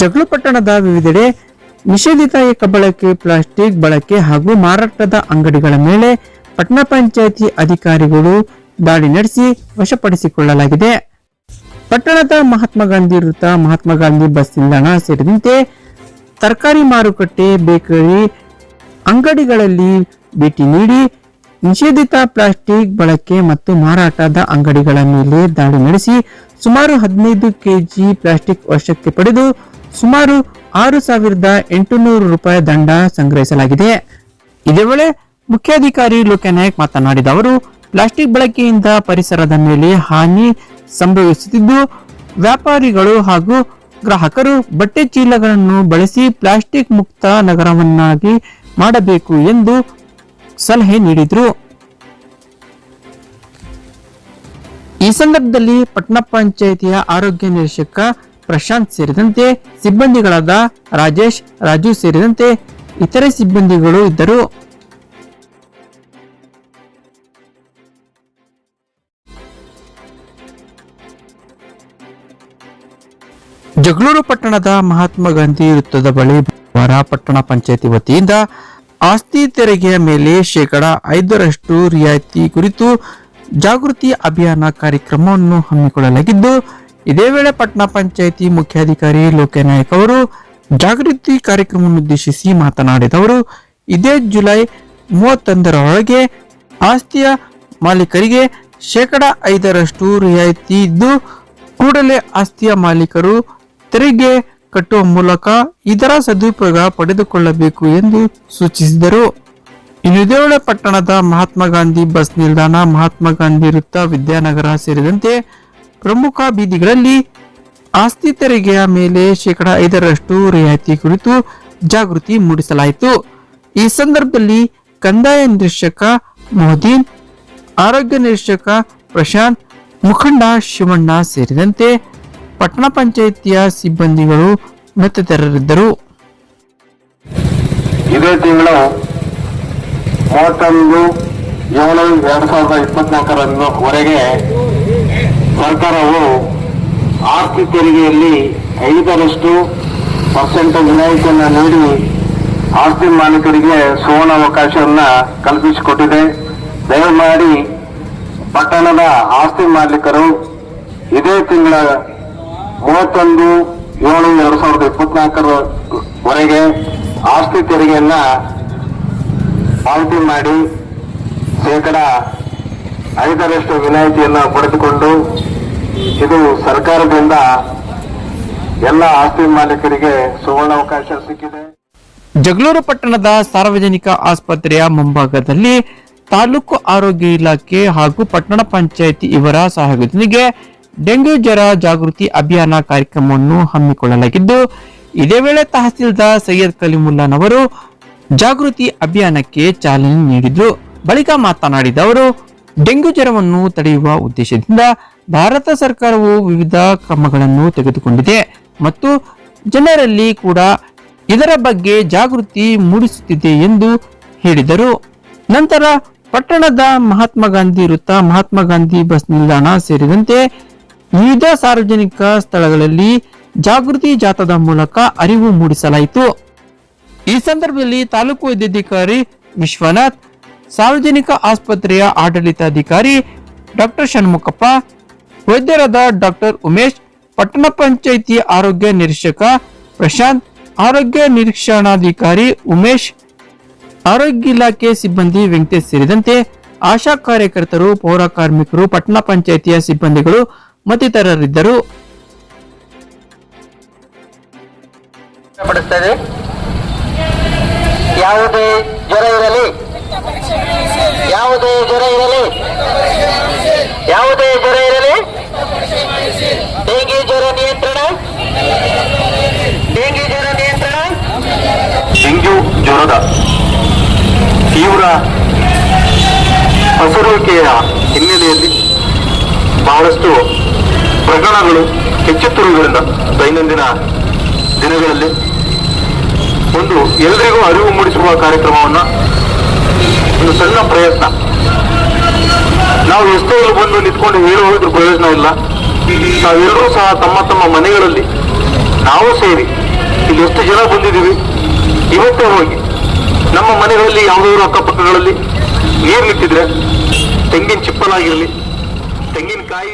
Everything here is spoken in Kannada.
ಜಗಳು ಪಟ್ಟಣದ ವಿವಿಧೆಡೆ ನಿಷೇಧಿತ ಕಬ್ಬಳಕೆ ಪ್ಲಾಸ್ಟಿಕ್ ಬಳಕೆ ಹಾಗೂ ಮಾರಾಟದ ಅಂಗಡಿಗಳ ಮೇಲೆ ಪಟ್ಟಣ ಪಂಚಾಯಿತಿ ಅಧಿಕಾರಿಗಳು ದಾಳಿ ನಡೆಸಿ ವಶಪಡಿಸಿಕೊಳ್ಳಲಾಗಿದೆ. ಪಟ್ಟಣದ ಮಹಾತ್ಮ ಗಾಂಧಿ ವೃತ್ತ, ಮಹಾತ್ಮ ಗಾಂಧಿ ಬಸ್ ನಿಲ್ದಾಣ ಸೇರಿದಂತೆ ತರಕಾರಿ ಮಾರುಕಟ್ಟೆ, ಬೇಕರಿ ಅಂಗಡಿಗಳಲ್ಲಿ ಭೇಟಿ ನೀಡಿ ನಿಷೇಧಿತ ಪ್ಲಾಸ್ಟಿಕ್ ಬಳಕೆ ಮತ್ತು ಮಾರಾಟದ ಅಂಗಡಿಗಳ ಮೇಲೆ ದಾಳಿ ನಡೆಸಿ ಸುಮಾರು ಹದಿನೈದು ಕೆಜಿ ಪ್ಲಾಸ್ಟಿಕ್ ವಶಕ್ಕೆ ಪಡೆದು ಸುಮಾರು ಆರು ಸಾವಿರದ ಎಂಟುನೂರು ರೂಪಾಯಿ ದಂಡ ಸಂಗ್ರಹಿಸಲಾಗಿದೆ. ಇದೇ ವೇಳೆ ಮುಖ್ಯಾಧಿಕಾರಿ ಲೋಕನಾಯಕ್ ಮಾತನಾಡಿದ ಅವರು, ಪ್ಲಾಸ್ಟಿಕ್ ಬಳಕೆಯಿಂದ ಪರಿಸರದ ಮೇಲೆ ಹಾನಿ ಸಂಭವಿಸುತ್ತಿದ್ದು, ವ್ಯಾಪಾರಿಗಳು ಹಾಗೂ ಗ್ರಾಹಕರು ಬಟ್ಟೆ ಚೀಲಗಳನ್ನು ಬಳಸಿ ಪ್ಲಾಸ್ಟಿಕ್ ಮುಕ್ತ ನಗರವನ್ನಾಗಿ ಮಾಡಬೇಕು ಎಂದು ಸಲಹೆ ನೀಡಿದರು. ಈ ಸಂದರ್ಭದಲ್ಲಿ ಪಟ್ಟಣ ಪಂಚಾಯಿತಿಯ ಆರೋಗ್ಯ ನಿರೀಕ್ಷಕ ಪ್ರಶಾಂತ್ ಸೇರಿದಂತೆ ಸಿಬ್ಬಂದಿಗಳಾದ ರಾಜೇಶ್, ರಾಜು ಸೇರಿದಂತೆ ಇತರೆ ಸಿಬ್ಬಂದಿಗಳು ಇದ್ದರು. ಜಗಳೂರು ಪಟ್ಟಣದ ಮಹಾತ್ಮ ಗಾಂಧಿ ವೃತ್ತದ ಬಳಿ ಬುಧವಾರ ಪಟ್ಟಣ ಪಂಚಾಯತಿ ವತಿಯಿಂದ ಆಸ್ತಿ ತೆರಿಗೆಯ ಮೇಲೆ ಶೇಕಡ ಐದರಷ್ಟು ರಿಯಾಯಿತಿ ಕುರಿತು ಜಾಗೃತಿ ಅಭಿಯಾನ ಕಾರ್ಯಕ್ರಮವನ್ನು ಹಮ್ಮಿಕೊಳ್ಳಲಾಗಿದ್ದು ಇದೇ ವೇಳೆ ಪಟ್ಟಣ ಪಂಚಾಯತಿ ಮುಖ್ಯಾಧಿಕಾರಿ ಲೋಕನಾಯಕ್ ಅವರು ಜಾಗೃತಿ ಕಾರ್ಯಕ್ರಮವನ್ನು ಉದ್ದೇಶಿಸಿ ಮಾತನಾಡಿದವರು, ಇದೇ ಜುಲೈ ಮೂವತ್ತೊಂದರೊಳಗೆ ಆಸ್ತಿಯ ಮಾಲೀಕರಿಗೆ ಶೇಕಡ ಐದರಷ್ಟು ರಿಯಾಯಿತಿ ಇದ್ದು, ಕೂಡಲೇ ಆಸ್ತಿಯ ಮಾಲೀಕರು ತೆರಿಗೆ ಕಟ್ಟುವ ಮೂಲಕ ಇದರ ಸದುಪಯೋಗ ಪಡೆದುಕೊಳ್ಳಬೇಕು ಎಂದು ಸೂಚಿಸಿದರು. ಇದೇ ವೇಳೆ ಪಟ್ಟಣದ ಮಹಾತ್ಮ ಗಾಂಧಿ ಬಸ್ ನಿಲ್ದಾಣ, ಮಹಾತ್ಮ ಗಾಂಧಿ ವೃತ್ತ ವಿದ್ಯಾನಗರ ಸೇರಿದಂತೆ ಪ್ರಮುಖ ಬೀದಿಗಳಲ್ಲಿ ಆಸ್ತಿ ತೆರಿಗೆಯ ಮೇಲೆ ಶೇಕಡ ಐದರಷ್ಟು ರಿಯಾಯಿತಿ ಕುರಿತು ಜಾಗೃತಿ ಮೂಡಿಸಲಾಯಿತು. ಈ ಸಂದರ್ಭದಲ್ಲಿ ಕಂದಾಯ ನಿರೀಕ್ಷಕ ಮೊಹದೀನ್, ಆರೋಗ್ಯ ನಿರೀಕ್ಷಕ ಪ್ರಶಾಂತ್, ಮುಖಂಡ ಶಿವಣ್ಣ ಸೇರಿದಂತೆ ಪಟ್ಟಣ ಪಂಚಾಯಿತಿಯ ಸಿಬ್ಬಂದಿಗಳು ಮತ್ತಿತರರಿದ್ದರು. ಇದೇ ತಿಂಗಳು ಮೂವತ್ತೊಂದು ಏಳು ಎರಡ್ ಸಾವಿರದ ಇಪ್ಪತ್ನಾಲ್ಕರಂದು ವರೆಗೆ ಸರ್ಕಾರವು ಆಸ್ತಿ ತೆರಿಗೆಯಲ್ಲಿ ಐದರಷ್ಟು ಪರ್ಸೆಂಟ್ ವಿನಾಯಿತಿಯನ್ನು ನೀಡಿ ಆಸ್ತಿ ಮಾಲೀಕರಿಗೆ ಸುವರ್ಣಾವಕಾಶವನ್ನ ಕಲ್ಪಿಸಿಕೊಟ್ಟಿದೆ. ದಯಮಾಡಿ ಪಟ್ಟಣದ ಆಸ್ತಿ ಮಾಲೀಕರು ಇದೇ ತಿಂಗಳ ಮೂವತ್ತೊಂದು ಏಳು ಎರಡು ಸಾವಿರದ ಇಪ್ಪತ್ನಾಲ್ಕರವರೆಗೆ ಆಸ್ತಿ ತೆರಿಗೆಯನ್ನ ಪಾವತಿ ಮಾಡಿ ಶೇಕಡ ಐದರಷ್ಟು ವಿನಾಯಿತಿಯನ್ನು ಪಡೆದುಕೊಂಡು ಇದು ಸರ್ಕಾರದಿಂದ ಎಲ್ಲ ಆಸ್ತಿ ಮಾಲೀಕರಿಗೆ ಸುವರ್ಣಾವಕಾಶ ಸಿಕ್ಕಿದೆ. ಜಗಳೂರು ಪಟ್ಟಣದ ಸಾರ್ವಜನಿಕ ಆಸ್ಪತ್ರೆಯ ಮುಂಭಾಗದಲ್ಲಿ ತಾಲೂಕು ಆರೋಗ್ಯ ಇಲಾಖೆ ಹಾಗೂ ಪಟ್ಟಣ ಪಂಚಾಯಿತಿ ಇವರ ಸಹಯೋಗದೊಂದಿಗೆ ಡೆಂಗ್ಯೂ ಜ್ವರ ಜಾಗೃತಿ ಅಭಿಯಾನ ಕಾರ್ಯಕ್ರಮವನ್ನು ಹಮ್ಮಿಕೊಳ್ಳಲಾಗಿದ್ದು, ಇದೇ ವೇಳೆ ತಹಸೀಲ್ದಾರ್ ಸೈಯದ್ ಕಲಿಮುಲ್ಲಾನ್ ಅವರು ಜಾಗೃತಿ ಅಭಿಯಾನಕ್ಕೆ ಚಾಲನೆ ನೀಡಿದ್ರು. ಬಳಿಕ ಮಾತನಾಡಿದ ಅವರು ಡೆಂಗ್ಯೂ ಜ್ವರವನ್ನು ತಡೆಯುವ ಉದ್ದೇಶದಿಂದ ಭಾರತ ಸರ್ಕಾರವು ವಿವಿಧ ಕ್ರಮಗಳನ್ನು ತೆಗೆದುಕೊಂಡಿದೆ. ಮತ್ತು ಜನರಲ್ಲಿ ಕೂಡ ಇದರ ಬಗ್ಗೆ ಜಾಗೃತಿ ಮೂಡಿಸುತ್ತಿದೆ ಎಂದು ಹೇಳಿದರು. ನಂತರ ಪಟ್ಟಣದ ಮಹಾತ್ಮ ಗಾಂಧಿ ವೃತ್ತ, ಮಹಾತ್ಮ ಗಾಂಧಿ ಬಸ್ ನಿಲ್ದಾಣ ಸೇರಿದಂತೆ ವಿವಿಧ ಸಾರ್ವಜನಿಕ ಸ್ಥಳಗಳಲ್ಲಿ ಜಾಗೃತಿ ಜಾಥಾದ ಮೂಲಕ ಅರಿವು ಮೂಡಿಸಲಾಯಿತು. ಈ ಸಂದರ್ಭದಲ್ಲಿ ತಾಲೂಕು ವೈದ್ಯಾಧಿಕಾರಿ ವಿಶ್ವನಾಥ್ ಸಾರ್ವಜನಿಕ ಆಸ್ಪತ್ರೆಯ ಆಡಳಿತಾಧಿಕಾರಿ ಡಾಕ್ಟರ್ ಷಣ್ಮುಖಪ್ಪ, ವೈದ್ಯರಾದ ಡಾಕ್ಟರ್ ಉಮೇಶ್, ಪಟ್ಟಣ ಪಂಚಾಯಿತಿ ಆರೋಗ್ಯ ನಿರೀಕ್ಷಕ ಪ್ರಶಾಂತ್, ಆರೋಗ್ಯ ನಿರೀಕ್ಷಣಾಧಿಕಾರಿ ಉಮೇಶ್, ಆರೋಗ್ಯ ಇಲಾಖೆ ಸಿಬ್ಬಂದಿ ವೆಂಕಟೇಶ್ ಸೇರಿದಂತೆ ಆಶಾ ಕಾರ್ಯಕರ್ತರು, ಪೌರ ಕಾರ್ಮಿಕರು, ಪಟ್ಟಣ ಪಂಚಾಯಿತಿಯ ಸಿಬ್ಬಂದಿಗಳು ಮತ್ತಿತರರಿದ್ದರು. ಯಾವುದೇ ಜ್ವರ ಇರಲಿ ಯಾವುದೇ ಜ್ವರ ಇರಲಿ. ಯಾವುದೇ ಜ್ವರ ಇರಲಿ. ಡೆಂಗಿ ಜ್ವರ ನಿಯಂತ್ರಣ. ಡೆಂಗಿ ಜ್ವರ ನಿಯಂತ್ರಣ. ಡೆಂಗ್ಯೂ ಜ್ವರದ ತೀವ್ರ ಹಸುರುವಿಕೆಯ ಹಿನ್ನೆಲೆಯಲ್ಲಿ ಬಹಳಷ್ಟು ಪ್ರಕರಣಗಳು ಹೆಚ್ಚುತ್ತಿರುವುದರಿಂದ ದೈನಂದಿನ ದಿನಗಳಲ್ಲಿ ಒಂದು ಎಲ್ರಿಗೂ ಅರಿವು ಮೂಡಿಸುವ ಕಾರ್ಯಕ್ರಮವನ್ನ ಒಂದು ಸಣ್ಣ ಪ್ರಯತ್ನ. ನಾವು ಎಷ್ಟೋ ಬಂದು ನಿಂತ್ಕೊಂಡು ಹೇಳಿ ಪ್ರಯೋಜನ ಇಲ್ಲ. ನಾವೆಲ್ಲರೂ ಸಹ ತಮ್ಮ ತಮ್ಮ ಮನೆಗಳಲ್ಲಿ ನಾವು ಸೇರಿ ಇಲ್ಲಿ ಎಷ್ಟು ಜನ ಬಂದಿದ್ದೀವಿ? ಇವತ್ತೇ ಹೋಗಿ ನಮ್ಮ ಮನೆಗಳಲ್ಲಿ ಯಾವುದಾದ್ರು ಅಕ್ಕಪಕ್ಕಗಳಲ್ಲಿ ನೀರು ನಿಂತಿದ್ರೆ ತೆಂಗಿನ ಚಿಪ್ಪಲಾಗಿರಲಿ ತೆಂಗಿನಕಾಯಿ